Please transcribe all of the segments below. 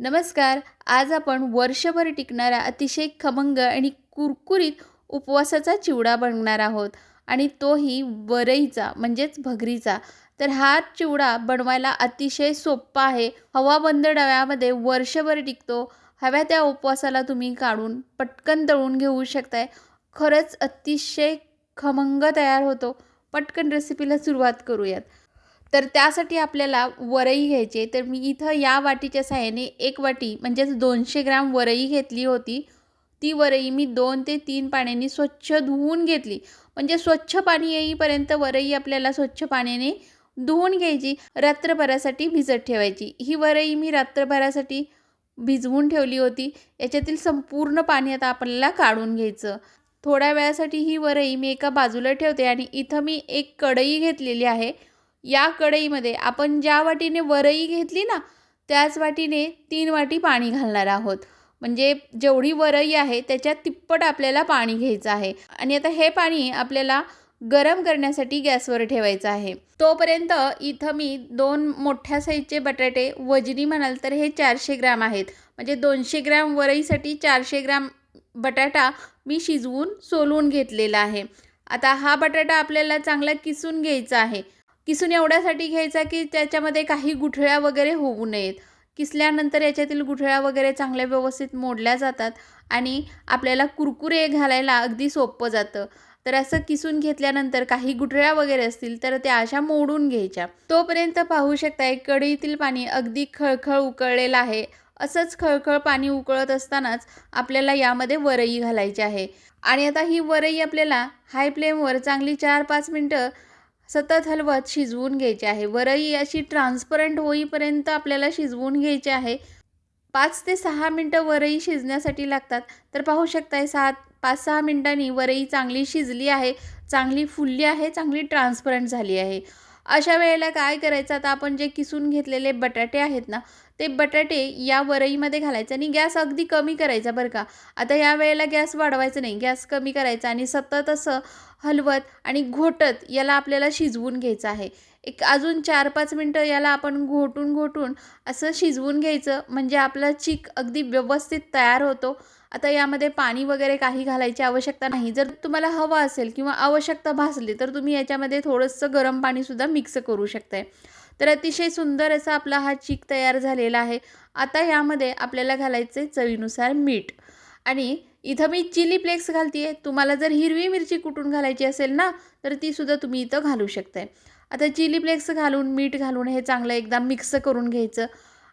नमस्कार. आज आपण वर्षभर टिकणारा अतिशय खमंग आणि कुरकुरीत उपवासाचा चिवडा बनवणार आहोत आणि तोही वरईचा म्हणजेच भगरीचा. तर हा चिवडा बनवायला अतिशय सोप्पा आहे. हवा बंद डव्यामध्ये वर्षभर टिकतो. हव्या त्या उपवासाला तुम्ही काढून पटकन तळून घेऊ शकताय. खरंच अतिशय खमंग तयार होतो. पटकन रेसिपीला सुरुवात करूयात. तर त्यासाठी आपल्याला वरई घ्यायची. तर मी इथं या वाटीच्या सहाय्याने एक वाटी म्हणजेच दोनशे ग्राम वरई घेतली होती. ती वरई मी दोन ते तीन पाण्याने स्वच्छ धुवून घेतली. म्हणजे स्वच्छ पाणी येईपर्यंत वरई आपल्याला स्वच्छ पाण्याने धुवून घ्यायची. रात्रभरासाठी भिजत ठेवायची. ही वरई मी रात्रभरासाठी भिजवून ठेवली होती. याच्यातील संपूर्ण पाणी आता आपल्याला काढून घ्यायचं. थोड्या वेळासाठी ही वरई मी एका बाजूला ठेवते आणि इथं मी एक कढई घेतलेली आहे. या कढईमध्ये आपण ज्या वाटीने वरई घेतली ना त्याच वाटीने तीन वाटी पाणी घालणार आहोत. म्हणजे जेवढी वरई आहे त्याच्यात तिप्पट आपल्याला पाणी घ्यायचं आहे. आणि आता हे पाणी आपल्याला गरम करण्यासाठी गॅसवर ठेवायचं आहे. तोपर्यंत इथं मी दोन मोठ्या साईजचे बटाटे वजनी म्हणाल तर हे चारशे ग्रॅम आहेत. म्हणजे दोनशे ग्रॅम वरईसाठी चारशे ग्रॅम बटाटा मी शिजवून सोलून घेतलेला आहे. आता हा बटाटा आपल्याला चांगला किसून घ्यायचा आहे. किसून एवढ्यासाठी घ्यायचा की त्याच्यामध्ये काही गुठळ्या वगैरे होऊ नयेत. किसल्यानंतर याच्यातील गुठळ्या वगैरे चांगल्या व्यवस्थित मोडल्या जातात आणि आपल्याला कुरकुरे घालायला अगदी सोपं जातं. तर असं किसून घेतल्यानंतर काही गुठळ्या वगैरे असतील तर त्या अशा मोडून घ्यायच्या. तोपर्यंत पाहू शकताय कढईतील पाणी अगदी खळखळ उकळलेलं आहे. असंच खळखळ पाणी उकळत असतानाच आपल्याला यामध्ये वरई घालायची आहे. आणि आता ही वरई आपल्याला हाय फ्लेमवर चांगली चार पाच मिनटं सतत हलवत शिजवून घ्यायची आहे. वरई अशी ट्रान्सपरंट होईपर्यंत आपल्याला शिजवून घ्यायची आहे. पाच ते सहा मिनटं वरई शिजण्यासाठी लागतात. तर पाहू शकताय सात पाच सहा मिनटांनी वरई चांगली शिजली आहे. चांगली फुलली आहे चांगली ट्रान्सपरंट झाली आहे. अशा वेळेला काय करायचं? आता आपण जे किसून घेतलेले बटाटे आहेत ना ते बटाटे या वरईमध्ये घालायचं आणि गॅस अगदी कमी करायचा बरं का. आता या वेळेला गॅस वाढवायचा नाही. गॅस कमी करायचा आणि सतत असं हलवत आणि घोटत याला आपल्याला शिजवून घ्यायचं आहे. एक अजून चार पाच मिनटं याला आपण घोटून घोटून असं शिजवून घ्यायचं. म्हणजे आपला चीक अगदी व्यवस्थित तयार होतो. आता यामध्ये पाणी वगैरे काही घालायची आवश्यकता नाही. जर तुम्हाला हवं असेल किंवा आवश्यकता भासली तर तुम्ही याच्यामध्ये थोडंसं गरम पाणीसुद्धा मिक्स करू शकताय. तर अतिशय सुंदर असा आपला हा चीक तयार झालेला आहे. आता यामध्ये आपल्याला घालायचं आहे चवीनुसार मीठ. आणि इथं मी चिली फ्लेक्स घालते आहे तुम्हाला जर हिरवी मिरची कुटून घालायची असेल ना तर तीसुद्धा तुम्ही इथं घालू शकताय. आता चिली फ्लेक्स घालून मीठ घालून हे चांगलं एकदा मिक्स करून घ्यायचं.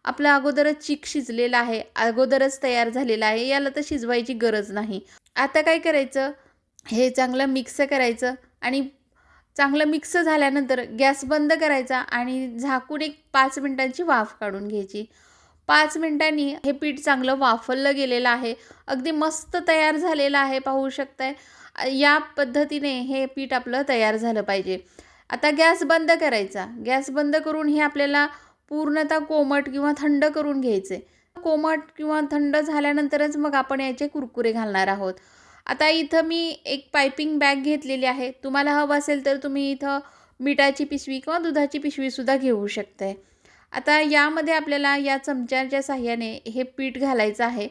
आपलं अगोदरच चीक शिजलेलं आहे अगोदरच तयार झालेलं आहे याला तर शिजवायची गरज नाही. आता काय करायचं? हे चांगलं मिक्स करायचं आणि चांगलं मिक्स झाल्यानंतर गॅस बंद करायचा आणि झाकून एक पाच मिनटांची वाफ काढून घ्यायची. पाच मिनटांनी हे पीठ चांगलं वाफललं गेलेलं आहे अगदी मस्त तयार झालेलं आहे पाहू शकताय. या पद्धतीने हे पीठ आपलं तयार झालं पाहिजे. आता गॅस बंद करायचा. गॅस बंद करून हे आपल्याला पूर्णतः कोमट किंवा थंड करून घ्यायचे. कोमट किंवा थंड झाल्यानंतरच मग आपण याचे कुरकुरे घालणार आहोत. आता इथं मी एक पायपिंग बॅग घेतलेली आहे. तुम्हाला हवं असेल तर तुम्ही इथं मिठाची पिशवी किंवा दुधाची पिशवीसुद्धा घेऊ शकताय. आता यामध्ये आपल्याला या चमच्याच्या साह्याने हे पीठ घालायचं आहे.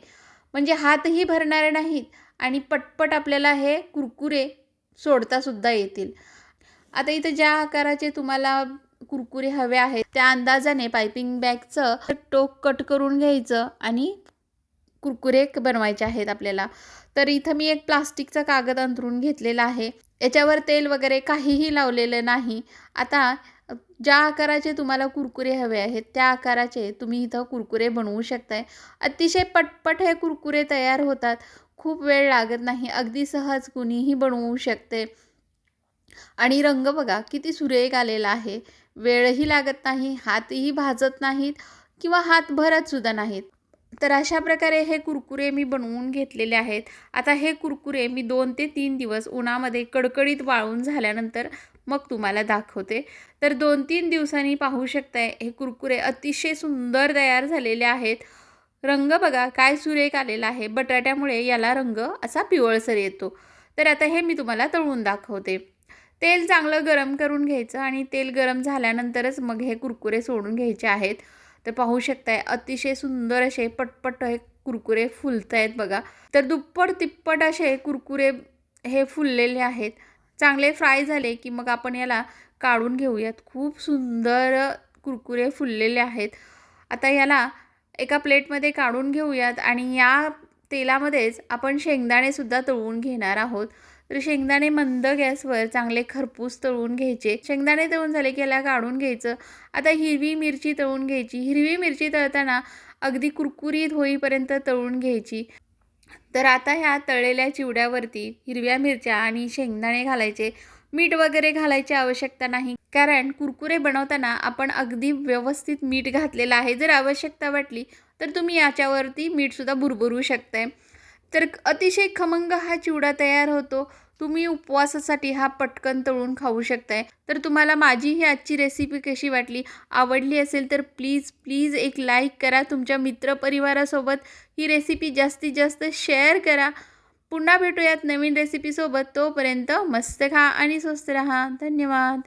म्हणजे हातही भरणारे नाहीत आणि पटपट आपल्याला हे कुरकुरे सोडतासुद्धा येतील. आता इथं ज्या आकाराचे तुम्हाला कुरकुरे हवे आहेत. त्या अंदाजाने पायपिंग बॅगचं टोक कट करून घ्यायचं आणि कुरकुरे बनवायचे आहेत आपल्याला. तर इथं मी एक प्लास्टिकचा कागद अंतरून घेतलेला आहे. याच्यावर तेल वगैरे काहीही लावलेलं नाही. आता ज्या आकाराचे तुम्हाला कुरकुरे हवे आहेत त्या आकाराचे तुम्ही इथं कुरकुरे बनवू शकताय. अतिशय पटपट हे कुरकुरे तयार होतात. खूप वेळ लागत नाही. अगदी सहज कुणीही बनवू शकते. आणि रंग बघा किती सुरेख आलेला आहे. वेळही लागत नाही हातही भाजत नाहीत किंवा हात भरत सुद्धा नाहीत. तर अशा प्रकारे हे कुरकुरे मी बनवून घेतलेले आहेत. आता हे कुरकुरे मी दोन ते तीन दिवस उन्हामध्ये कडकडीत वाळून झाल्यानंतर मग तुम्हाला दाखवते. तर दोन तीन दिवसांनी पाहू शकताय हे कुरकुरे अतिशय सुंदर तयार झालेले आहेत. रंग बघा काय सुरेख आलेला आहे. बटाट्यामुळे याला रंग असा पिवळसर येतो. तर आता हे मी तुम्हाला तळून दाखवते. तेल चांगलं गरम करून घ्यायचं आणि तेल गरम झाल्यानंतरच मग हे कुरकुरे सोडून घ्यायचे आहेत. तर पाहू शकताय अतिशय सुंदर असे पटपट हे कुरकुरे फुलत आहेत बघा. तर दुप्पट तिप्पट असे कुरकुरे हे फुललेले आहेत. चांगले फ्राय झाले की मग आपण याला काढून घेऊयात. खूप सुंदर कुरकुरे फुललेले आहेत. आता याला एका प्लेटमध्ये काढून घेऊयात आणि या तेलामध्येच आपण शेंगदाणेसुद्धा तळून घेणार आहोत. तर शेंगदाणे मंद गॅसवर चांगले खरपूस तळून घ्यायचे. शेंगदाणे तळून झाले की याला काढून घ्यायचं. आता हिरवी मिरची तळून घ्यायची. हिरवी मिरची तळताना अगदी कुरकुरीत होईपर्यंत तळून घ्यायची. तर आता ह्या तळलेल्या चिवड्यावरती हिरव्या मिरच्या आणि शेंगदाणे घालायचे. मीठ वगैरे घालायची आवश्यकता नाही. कारण कुरकुरे बनवताना आपण अगदी व्यवस्थित मीठ घातलेलं आहे. जर आवश्यकता वाटली तर तुम्ही याच्यावरती मीठसुद्धा भुरभरू शकताय. तर अतिशय खमंग हा चिवडा तयार होतो. तुम्ही उपवासासाठी हा पटकन तळून खाऊ शकताय. तर तुम्हाला माझी ही आजची रेसिपी कशी वाटली आवडली असेल तर प्लीज प्लीज एक लाईक करा. तुमच्या मित्रपरिवारासोबत ही रेसिपी जास्तीत जास्त शेअर करा. पुन्हा भेटूयात नवीन रेसिपीसोबत तोपर्यंत मस्त खा आणि स्वस्त रहा. धन्यवाद.